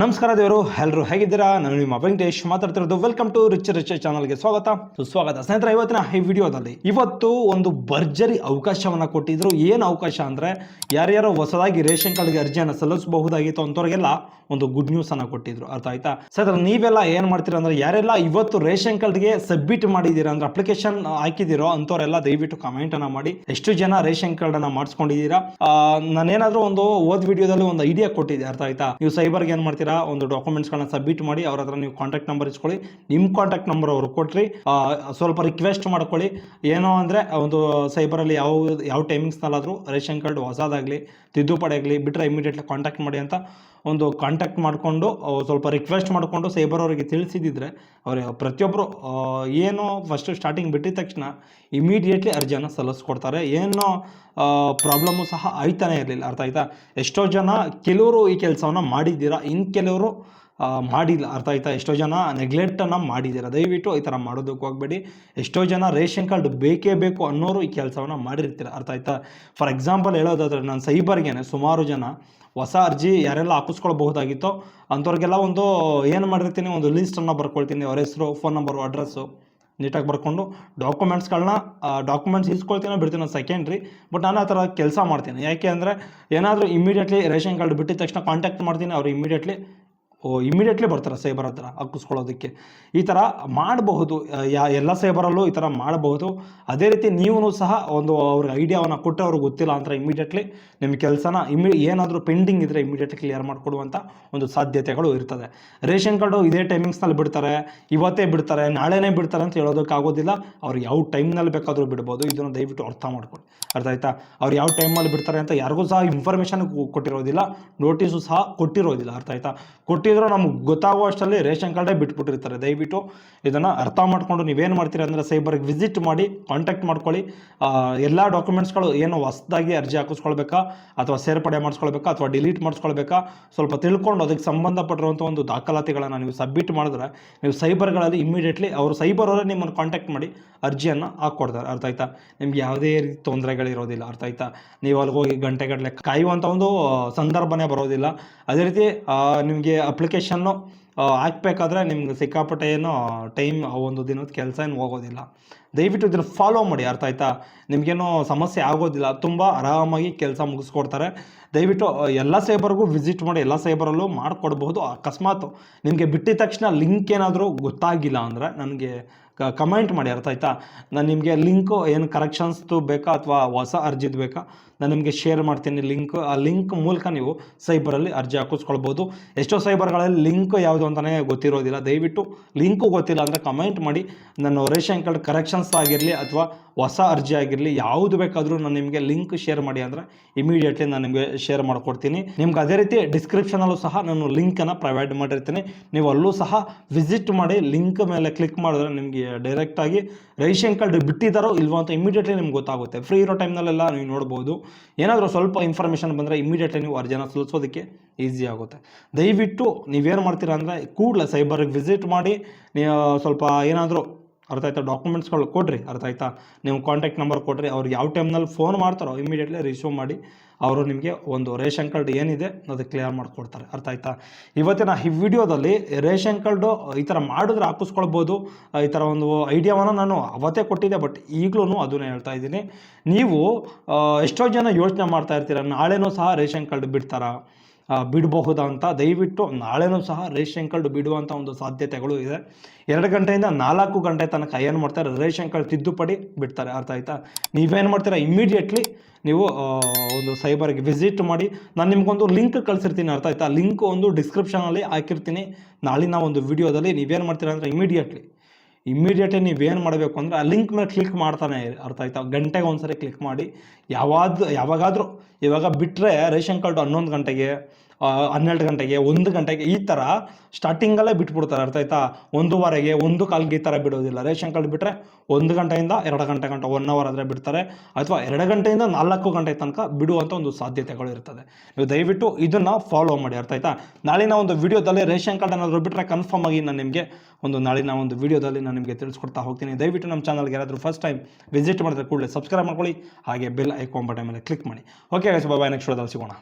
ನಮಸ್ಕಾರ ದೇವರು ಎಲ್ಲರೂ ಹೇಗಿದ್ದೀರಾ? ನಾನು ನಿಮ್ಮ ವೆಂಕಟೇಶ್ ಮಾತಾಡ್ತಿರೋದು. ವೆಲ್ಕಮ್ ಟು ರಿಚ್ ರಿಚ್ ಚಾನಲ್ಗೆ ಸ್ವಾಗತ. ಸುಸ್ವಾಗತ ಸ್ನೇಹಿತರೆ, ಇವತ್ತಿನ ಈ ವಿಡಿಯೋದಲ್ಲಿ ಇವತ್ತು ಒಂದು ಭರ್ಜರಿ ಅವಕಾಶವನ್ನ ಕೊಟ್ಟಿದ್ರು. ಏನು ಅವಕಾಶ ಅಂದ್ರೆ, ಯಾರ್ಯಾರೋ ಹೊಸದಾಗಿ ರೇಷನ್ ಕಾರ್ಡ್ಗೆ ಅರ್ಜಿಯನ್ನು ಸಲ್ಲಿಸಬಹುದಾಗಿತ್ತು ಅಂಥವ್ರಿಗೆಲ್ಲ ಒಂದು ಗುಡ್ ನ್ಯೂಸ್ ಅನ್ನ ಕೊಟ್ಟಿದ್ರು. ಅರ್ಥ ಆಯ್ತಾ? ಸರ್ ನೀವೆಲ್ಲ ಏನ್ ಮಾಡ್ತೀರಾ ಅಂದ್ರೆ, ಯಾರೆಲ್ಲ ಇವತ್ತು ರೇಷನ್ ಕಾರ್ಡ್ಗೆ ಸಬ್ಮಿಟ್ ಮಾಡಿದ್ದೀರಾ ಅಂದ್ರೆ ಅಪ್ಲಿಕೇಶನ್ ಹಾಕಿದಿರೋ ಅಂಥವರೆಲ್ಲ ದಯವಿಟ್ಟು ಕಮೆಂಟ್ ಅನ್ನ ಮಾಡಿ. ಎಷ್ಟು ಜನ ರೇಷನ್ ಕಾರ್ಡ್ ಅನ್ನ ಮಾಡಿಸ್ಕೊಂಡಿದ್ದೀರಾ? ನಾನೇನಾದ್ರೂ ಒಂದು ಓದ್ ವಿಡಿಯೋದಲ್ಲಿ ಒಂದು ಐಡಿಯಾ ಕೊಟ್ಟಿದ್ದೆ. ಅರ್ಥ ಆಯ್ತಾ? ನೀವು ಸೈಬರ್ಗೆ ಏನು ಮಾಡ್ತೀರಾ? ಒಂದು ಡಾಕ್ಯುಮೆಂಟ್ಸ್ಗಳನ್ನ ಸಬ್ಮಿಟ್ ಮಾಡಿ ಅವ್ರ ಹತ್ರ ನೀವು ಕಾಂಟ್ಯಾಕ್ಟ್ ನಂಬರ್ ಇಸ್ಕೊಳ್ಳಿ. ನಿಮ್ಮ ಕಾಂಟ್ಯಾಕ್ಟ್ ನಂಬರ್ ಅವರು ಕೊಟ್ರಿ ಸ್ವಲ್ಪ ರಿಕ್ವೆಸ್ಟ್ ಮಾಡ್ಕೊಳ್ಳಿ. ಏನೋ ಅಂದರೆ ಒಂದು ಸೈಬರಲ್ಲಿ ಯಾವ ಯಾವ ಟೈಮಿಂಗ್ಸ್ನಲ್ಲಾದರೂ ರೇಷನ್ ಕಾರ್ಡ್ ಹೊಸದಾಗಲಿ, ತಿದ್ದುಪಡಿ ಆಗಲಿ ಬಿಟ್ಟರೆ ಇಮಿಡಿಯೇಟ್ಲಿ ಕಾಂಟ್ಯಾಕ್ಟ್ ಮಾಡಿ ಅಂತ ಒಂದು ಕಾಂಟ್ಯಾಕ್ಟ್ ಮಾಡಿಕೊಂಡು ಸ್ವಲ್ಪ ರಿಕ್ವೆಸ್ಟ್ ಮಾಡಿಕೊಂಡು ಸೈಬರ್ ಅವರಿಗೆ ತಿಳಿಸಿದ್ದಿದ್ರೆ ಅವರು ಪ್ರತಿಯೊಬ್ಬರು ಏನೋ ಫಸ್ಟ್ ಸ್ಟಾರ್ಟಿಂಗ್ ಬಿಟ್ಟಿದ ತಕ್ಷಣ ಇಮಿಡಿಯೇಟ್ಲಿ ಅರ್ಜಿಯನ್ನು ಸಲ್ಲಿಸ್ಕೊಡ್ತಾರೆ. ಏನೋ ಪ್ರಾಬ್ಲಮ್ಮು ಸಹ ಆಯ್ತಾನೆ ಇರಲಿಲ್ಲ. ಅರ್ಥ ಆಯ್ತಾ? ಎಷ್ಟೋ ಜನ ಕೆಲವರು ಈ ಕೆಲಸವನ್ನು ಮಾಡಿದ್ದೀರಾ? ಇನ್ನು ಕೆಲವರು ಮಾಡಿಲ್ಲ. ಅರ್ಥ ಆಯ್ತಾ? ಎಷ್ಟೋ ಜನ ನೆಗ್ಲೆಕ್ಟನ್ನು ಮಾಡಿದ್ದೀರ? ದಯವಿಟ್ಟು ಈ ಥರ ಮಾಡೋದಕ್ಕೆ ಹೋಗಬೇಡಿ ಎಷ್ಟೋ ಜನ ರೇಷನ್ ಕಾರ್ಡ್ ಬೇಕೇ ಬೇಕು ಅನ್ನೋರು ಈ ಕೆಲಸವನ್ನು ಮಾಡಿರ್ತೀರ. ಅರ್ಥ ಆಯ್ತಾ? ಫಾರ್ ಎಕ್ಸಾಂಪಲ್ ಹೇಳೋದಾದ್ರೆ, ನಾನು ಸೈಬರ್ಗೆ ಸುಮಾರು ಜನ ಹೊಸ ಅರ್ಜಿ ಯಾರೆಲ್ಲ ಹಾಕಿಸ್ಕೊಳ್ಬಹುದಾಗಿತ್ತು ಅಂಥವ್ರಿಗೆಲ್ಲ ಒಂದು ಏನು ಮಾಡಿರ್ತೀನಿ, ಒಂದು ಲಿಸ್ಟನ್ನು ಬರ್ಕೊಳ್ತೀನಿ. ಅವ್ರ ಹೆಸರು ಫೋನ್ ನಂಬರು ಅಡ್ರೆಸ್ಸು ನೀಟಾಗಿ ಬರ್ಕೊಂಡು ಡಾಕ್ಯುಮೆಂಟ್ಸ್ಗಳನ್ನ ಡಾಕ್ಯುಮೆಂಟ್ಸ್ ಇಸ್ಕೊಳ್ತೀನೋ ಬಿಡ್ತೀನೋ ಸೆಕೆಂಡ್ರಿ ಬಟ್ ನಾನು ಆ ಥರ ಕೆಲಸ ಮಾಡ್ತೀನಿ. ಯಾಕೆ ಅಂದರೆ ಏನಾದರೂ ಇಮಿಡಿಯೇಟ್ಲಿ ರೇಷನ್ ಕಾರ್ಡ್ ಬಿಟ್ಟಿದ ತಕ್ಷಣ ಕಾಂಟ್ಯಾಕ್ಟ್ ಮಾಡ್ತೀನಿ. ಅವ್ರು ಇಮಿಡಿಯೇಟ್ಲಿ ಓ ಇಮಿಡಿಯೇಟ್ಲಿ ಬರ್ತಾರೆ ಸೈಬರ್ ಹತ್ರ ಹಾಕಿಸ್ಕೊಳ್ಳೋದಕ್ಕೆ. ಈ ಥರ ಮಾಡಬಹುದು, ಯಾ, ಎಲ್ಲ ಸೈಬರಲ್ಲೂ ಈ ಥರ ಮಾಡಬಹುದು. ಅದೇ ರೀತಿ ನೀವು ಸಹ ಒಂದು ಅವ್ರಿಗೆ ಐಡಿಯಾವನ್ನು ಕೊಟ್ಟು ಅವ್ರಿಗೆ ಗೊತ್ತಿಲ್ಲ ಅಂತ ಇಮಿಡಿಯೇಟ್ಲಿ ನಿಮ್ಮ ಕೆಲಸನ ಇಮಿ ಏನಾದರೂ ಪೆಂಡಿಂಗ್ ಇದ್ದರೆ ಇಮಿಡಿಯೇಟ್ಲಿ ಕ್ಲಿಯರ್ ಮಾಡಿಕೊಡುವಂಥ ಒಂದು ಸಾಧ್ಯತೆಗಳು ಇರ್ತದೆ. ರೇಷನ್ ಕಾರ್ಡು ಇದೇ ಟೈಮಿಂಗ್ಸ್ನಲ್ಲಿ ಬಿಡ್ತಾರೆ, ಇವತ್ತೇ ಬಿಡ್ತಾರೆ, ನಾಳೆನೇ ಬಿಡ್ತಾರೆ ಅಂತ ಹೇಳೋದಕ್ಕಾಗೋದಿಲ್ಲ. ಅವ್ರಿಗೆ ಯಾವ ಟೈಮ್ನಲ್ಲಿ ಬೇಕಾದರೂ ಬಿಡ್ಬೋದು. ಇದನ್ನು ದಯವಿಟ್ಟು ಅರ್ಥ ಮಾಡ್ಕೊಳ್ಳಿ. ಅರ್ಥ ಆಯ್ತಾ? ಅವ್ರು ಯಾವ ಟೈಮಲ್ಲಿ ಬಿಡ್ತಾರೆ ಅಂತ ಯಾರಿಗೂ ಸಹ ಇನ್ಫಾರ್ಮೇಷನ್ ಕೊಟ್ಟಿರೋದಿಲ್ಲ ನೋಟಿಸು ಸಹ ಕೊಟ್ಟಿರೋದಿಲ್ಲ, ಅರ್ಥ ಆಯ್ತಾ? ಕೊಟ್ಟಿದ್ರು ನಮ್ಗೆ ಗೊತ್ತಾಗೋ ಅಷ್ಟರಲ್ಲಿ ರೇಷನ್ ಕಾರ್ಡೇ ಬಿಟ್ಬಿಟ್ಟಿರ್ತಾರೆ. ದಯವಿಟ್ಟು ಇದನ್ನು ಅರ್ಥ ಮಾಡ್ಕೊಂಡು ನೀವೇನು ಮಾಡ್ತೀರಾ ಅಂದರೆ ಸೈಬರ್ಗೆ ವಿಸಿಟ್ ಮಾಡಿ ಕಾಂಟ್ಯಾಕ್ಟ್ ಮಾಡ್ಕೊಳ್ಳಿ. ಎಲ್ಲ ಡಾಕ್ಯುಮೆಂಟ್ಸ್ಗಳು ಏನು ಹೊಸದಾಗಿ ಅರ್ಜಿ ಹಾಕಿಸ್ಕೊಳ್ಬೇಕಾ, ಅಥವಾ ಸೇರ್ಪಡೆ ಮಾಡಿಸ್ಕೊಳ್ಬೇಕಾ, ಅಥವಾ ಡಿಲೀಟ್ ಮಾಡಿಸ್ಕೊಳ್ಬೇಕಾ, ಸ್ವಲ್ಪ ತಿಳ್ಕೊಂಡು ಅದಕ್ಕೆ ಸಂಬಂಧಪಟ್ಟಿರುವಂಥ ಒಂದು ದಾಖಲಾತಿಗಳನ್ನು ನೀವು ಸಬ್ಮಿಟ್ ಮಾಡಿದ್ರೆ ನೀವು ಸೈಬರ್ಗಳಲ್ಲಿ ಇಮಿಡಿಯೇಟ್ಲಿ ಅವರು ಸೈಬರ್ ಅವರೇ ನಿಮ್ಮನ್ನು ಕಾಂಟ್ಯಾಕ್ಟ್ ಮಾಡಿ ಅರ್ಜಿಯನ್ನು ಹಾಕ್ಕೊಡ್ತಾರೆ. ಅರ್ಥ ಆಯ್ತಾ? ನಿಮ್ಗೆ ಯಾವುದೇ ರೀತಿ ತೊಂದರೆಗಳಿರೋದಿಲ್ಲ ಅರ್ಥ ಆಯ್ತಾ? ನೀವು ಅಲ್ಲಿಗೆ ಹೋಗಿ ಗಂಟೆಗಟ್ಟಲೆ ಕಾಯುವಂಥ ಒಂದು ಸಂದರ್ಭನೇ ಬರೋದಿಲ್ಲ. ಅದೇ ರೀತಿ ನಿಮಗೆ ಅಪ್ಲಿಕೇಶನ್ನು ಹಾಕ್ಬೇಕಾದ್ರೆ ನಿಮ್ಗೆ ಸಿಕ್ಕಾಪಟ್ಟೆ ಏನೋ ಟೈಮ್ ಒಂದು ದಿನದ ಕೆಲಸ ಏನು ಹೋಗೋದಿಲ್ಲ. ದಯವಿಟ್ಟು ಇದನ್ನು ಫಾಲೋ ಮಾಡಿ, ಅರ್ಥ ಆಯ್ತಾ? ನಿಮಗೇನೋ ಸಮಸ್ಯೆ ಆಗೋದಿಲ್ಲ. ತುಂಬ ಆರಾಮಾಗಿ ಕೆಲಸ ಮುಗಿಸ್ಕೊಡ್ತಾರೆ. ದಯವಿಟ್ಟು ಎಲ್ಲ ಸೈಬರ್ಗೂ ವಿಸಿಟ್ ಮಾಡಿ, ಎಲ್ಲ ಸೈಬರಲ್ಲೂ ಮಾಡಿಕೊಡ್ಬಹುದು. ಅಕಸ್ಮಾತ್ ನಿಮಗೆ ಬಿಟ್ಟಿದ ತಕ್ಷಣ ಲಿಂಕ್ ಏನಾದರೂ ಗೊತ್ತಾಗಿಲ್ಲ ಅಂದರೆ, ನನಗೆ ಕಮೆಂಟ್ ಮಾಡಿ ಅರ್ಥ ಆಯ್ತಾ? ನಾನು ನಿಮಗೆ ಲಿಂಕು ಏನು ಕರೆಕ್ಷನ್ಸ್ದು ಬೇಕಾ ಅಥವಾ ಹೊಸ ಅರ್ಜಿದು ಬೇಕಾ? ನಾನು ನಿಮಗೆ ಶೇರ್ ಮಾಡ್ತೀನಿ ಲಿಂಕ್ ಆ ಲಿಂಕ್ ಮೂಲಕ ನೀವು ಸೈಬರಲ್ಲಿ ಅರ್ಜಿ ಹಾಕಿಸ್ಕೊಳ್ಬೋದು. ಎಷ್ಟೋ ಸೈಬರ್ಗಳಲ್ಲಿ ಲಿಂಕ್ ಯಾವುದು ಅಂತಲೇ ಗೊತ್ತಿರೋದಿಲ್ಲ. ದಯವಿಟ್ಟು ಲಿಂಕು ಗೊತ್ತಿಲ್ಲ ಅಂದರೆ ಕಮೆಂಟ್ ಮಾಡಿ. ನಾನು ರೇಷನ್ ಕಾರ್ಡ್ ಕರೆಕ್ಷನ್ಸ್ ಆಗಿರಲಿ ಅಥವಾ ಹೊಸ ಅರ್ಜಿ ಆಗಿರಲಿ, ಯಾವುದು ಬೇಕಾದರೂ ನಾನು ನಿಮಗೆ ಲಿಂಕ್ ಶೇರ್ ಮಾಡಿ ಅಂದರೆ ಇಮಿಡಿಯೇಟ್ಲಿ ನಾನು ನಿಮಗೆ ಶೇರ್ ಮಾಡಿಕೊಡ್ತೀನಿ. ನಿಮ್ಗೆ ಅದೇ ರೀತಿ ಡಿಸ್ಕ್ರಿಪ್ಷನಲ್ಲೂ ಸಹ ನಾನು ಲಿಂಕನ್ನು ಪ್ರೊವೈಡ್ ಮಾಡಿರ್ತೀನಿ. ನೀವು ಅಲ್ಲೂ ಸಹ ವಿಸಿಟ್ ಮಾಡಿ ಲಿಂಕ್ ಮೇಲೆ ಕ್ಲಿಕ್ ಮಾಡಿದ್ರೆ ನಿಮಗೆ ಡೈರೆಕ್ಟಾಗಿ ರೇಷನ್ ಕಾರ್ಡ್ ಬಿಟ್ಟಿದ್ದಾರೋ ಇಲ್ವೋ ಅಂತ ಇಮಿಡಿಯೇಟ್ಲಿ ನಿಮ್ಗೆ ಗೊತ್ತಾಗುತ್ತೆ. ಫ್ರೀ ಇರೋ ಟೈಮ್ನಲ್ಲೆಲ್ಲ ನೀವು ನೋಡ್ಬೋದು. ಏನಾದರೂ ಸ್ವಲ್ಪ ಇನ್ಫಾರ್ಮೇಷನ್ ಬಂದರೆ ಇಮಿಡಿಯೇಟ್ಲಿ ನೀವು ಅರ್ಜಿನ ಸಲ್ಲಿಸೋದಕ್ಕೆ ಈಸಿ ಆಗುತ್ತೆ. ದಯವಿಟ್ಟು ನೀವೇನು ಮಾಡ್ತೀರಾ ಅಂದರೆ ಕೂಡಲೇ ಸೈಬರ್ಗೆ ವಿಸಿಟ್ ಮಾಡಿ ನೀವು ಸ್ವಲ್ಪ ಏನಾದರೂ ಅರ್ಥ ಆಯ್ತಾ? ಡಾಕ್ಯುಮೆಂಟ್ಸ್ಗಳು ಕೊಡ್ರಿ, ಅರ್ಥ ಆಯ್ತಾ? ನೀವು ಕಾಂಟ್ಯಾಕ್ಟ್ ನಂಬರ್ ಕೊಡ್ರಿ, ಅವ್ರು ಯಾವ ಟೈಮ್ನಲ್ಲಿ ಫೋನ್ ಮಾಡ್ತಾರೋ ಇಮಿಡಿಯೇಟ್ಲಿ ರಿಸೀವ್ ಮಾಡಿ, ಅವರು ನಿಮಗೆ ಒಂದು ರೇಷನ್ ಕಾರ್ಡ್ ಏನಿದೆ ಅದು ಕ್ಲಿಯರ್ ಮಾಡಿಕೊಡ್ತಾರೆ, ಅರ್ಥ ಆಯ್ತಾ? ಇವತ್ತಿನ ಈ ವಿಡಿಯೋದಲ್ಲಿ ರೇಷನ್ ಕಾರ್ಡು ಈ ಥರ ಮಾಡಿದ್ರೆ ಹಾಕಿಸ್ಕೊಳ್ಬೋದು, ಈ ಥರ ಒಂದು ಐಡಿಯಾವನ್ನು ನಾನು ಅವತ್ತೇ ಕೊಟ್ಟಿದ್ದೆ ಬಟ್ ಈಗಲೂ ಅದನ್ನೇ ಹೇಳ್ತಾ ಇದ್ದೀನಿ. ನೀವು ಎಷ್ಟೋ ಜನ ಯೋಚನೆ ಮಾಡ್ತಾ ಇರ್ತೀರ, ನಾಳೆನೂ ಸಹ ರೇಷನ್ ಕಾರ್ಡ್ ಬಿಡ್ತಾರಾ? ಆ, ಬಿಡಬಹುದಾ ಅಂತ ದಯವಿಟ್ಟು ನಾಳೆನೂ ಸಹ ರೇಷನ್ ಕಾರ್ಡ್ ಬಿಡುವಂಥ ಒಂದು ಸಾಧ್ಯತೆಗಳು ಇದೆ. ಎರಡು ಗಂಟೆಯಿಂದ ನಾಲ್ಕು ಗಂಟೆ ತನಕ ಏನು ಮಾಡ್ತಾರೆ ರೇಷನ್ ಕಾರ್ಡ್ ತಿದ್ದುಪಡಿ ಬಿಡ್ತಾರೆ. ಅರ್ಥ ಆಯ್ತಾ? ನೀವೇನು ಮಾಡ್ತೀರಾ ಇಮಿಡಿಯೇಟ್ಲಿ ನೀವು ಒಂದು ಸೈಬರ್ಗೆ ವಿಸಿಟ್ ಮಾಡಿ ನಾನು ನಿಮ್ಗೊಂದು ಲಿಂಕ್ ಕಳಿಸಿರ್ತೀನಿ ಅರ್ಥ ಆಯ್ತಾ? ಲಿಂಕ್ ಒಂದು ಡಿಸ್ಕ್ರಿಪ್ಷನಲ್ಲಿ ಹಾಕಿರ್ತೀನಿ. ನಾಳಿನ ಒಂದು ವಿಡಿಯೋದಲ್ಲಿ ನೀವೇನು ಮಾಡ್ತೀರಾ ಅಂದರೆ ಇಮಿಡಿಯೇಟ್ಲಿ ಇಮ್ಮಿಡಿಯೇಟ್ಲಿ ನೀವೇನು ಮಾಡಬೇಕು ಅಂದರೆ ಆ ಲಿಂಕ್ ಮೇಲೆ ಕ್ಲಿಕ್ ಮಾಡ್ತಾನೆ. ಅರ್ಥ ಆಯ್ತಾ ಗಂಟೆಗೆ ಒಂದ್ಸರಿ ಕ್ಲಿಕ್ ಮಾಡಿ ಯಾವಾದ ಯಾವಾಗಾದರೂ ಇವಾಗ ಬಿಟ್ಟರೆ ರೇಷನ್ ಕಾರ್ಡು ಹನ್ನೊಂದು ಗಂಟೆಗೆ ಹನ್ನೆರಡು ಗಂಟೆಗೆ, ಒಂದು ಗಂಟೆಗೆ ಈ ಥರ ಸ್ಟಾರ್ಟಿಂಗಲ್ಲೇ ಬಿಟ್ಬಿಡ್ತಾರೆ, ಅರ್ಥ ಆಯ್ತಾ? ಒಂದೂವರೆಗೆ ಒಂದು ಕಾಲ್ಗೆ ಈ ಥರ ಬಿಡೋದಿಲ್ಲ. ರೇಷನ್ ಕಾರ್ಡ್ ಬಿಟ್ಟರೆ ಒಂದು ಗಂಟೆಯಿಂದ ಎರಡು ಗಂಟೆ ಗಂಟೆ ಒನ್ ಅವರ್ ಆದರೆ ಬಿಡ್ತಾರೆ. ಅಥವಾ ಎರಡು ಗಂಟೆಯಿಂದ ನಾಲ್ಕು ಗಂಟೆ ತನಕ ಬಿಡುವಂಥ ಒಂದು ಸಾಧ್ಯತೆಗಳು ಇರ್ತದೆ. ನೀವು ದಯವಿಟ್ಟು ಇದನ್ನು ಫಾಲೋ ಮಾಡಿ, ಅರ್ಥ ಆಯ್ತಾ? ನಾಳಿನ ಒಂದು ವಿಡಿಯೋದಲ್ಲಿ ರೇಷನ್ ಕಾರ್ಡ್ ಏನಾದರೂ ಬಿಟ್ಟರೆ ಕನ್ಫರ್ಮ್ ಆಗಿ ನಾನು ನಿಮಗೆ ಒಂದು ನಾಳಿನ ಒಂದು ವಿಡಿಯೋದಲ್ಲಿ ನಾನು ನಿಮಗೆ ತಿಳಿಸ್ಕೊಡ್ತಾ ಹೋಗ್ತೀನಿ. ದಯವಿಟ್ಟು ನಮ್ಮ ಚಾನಲ್ಗೆ ಯಾರಾದರೂ ಫಸ್ಟ್ ಟೈಮ್ ವಿಸಿಟ್ ಮಾಡಿದ್ರೆ ಕೂಡಲೇ ಸಬ್ಸ್ಕ್ರೈಬ್ ಮಾಡ್ಕೊಳ್ಳಿ. ಹಾಗೆ ಬೆಲ್ ಐಕಾನ್ ಬಟನ್ ಮೇಲೆ ಕ್ಲಿಕ್ ಮಾಡಿ. ಓಕೆ ಬಾಯ್ ನೆಕ್ಸ್ಟ್ ವಿಡಿಯೋದಲ್ಲಿ ಸಿಗೋಣ.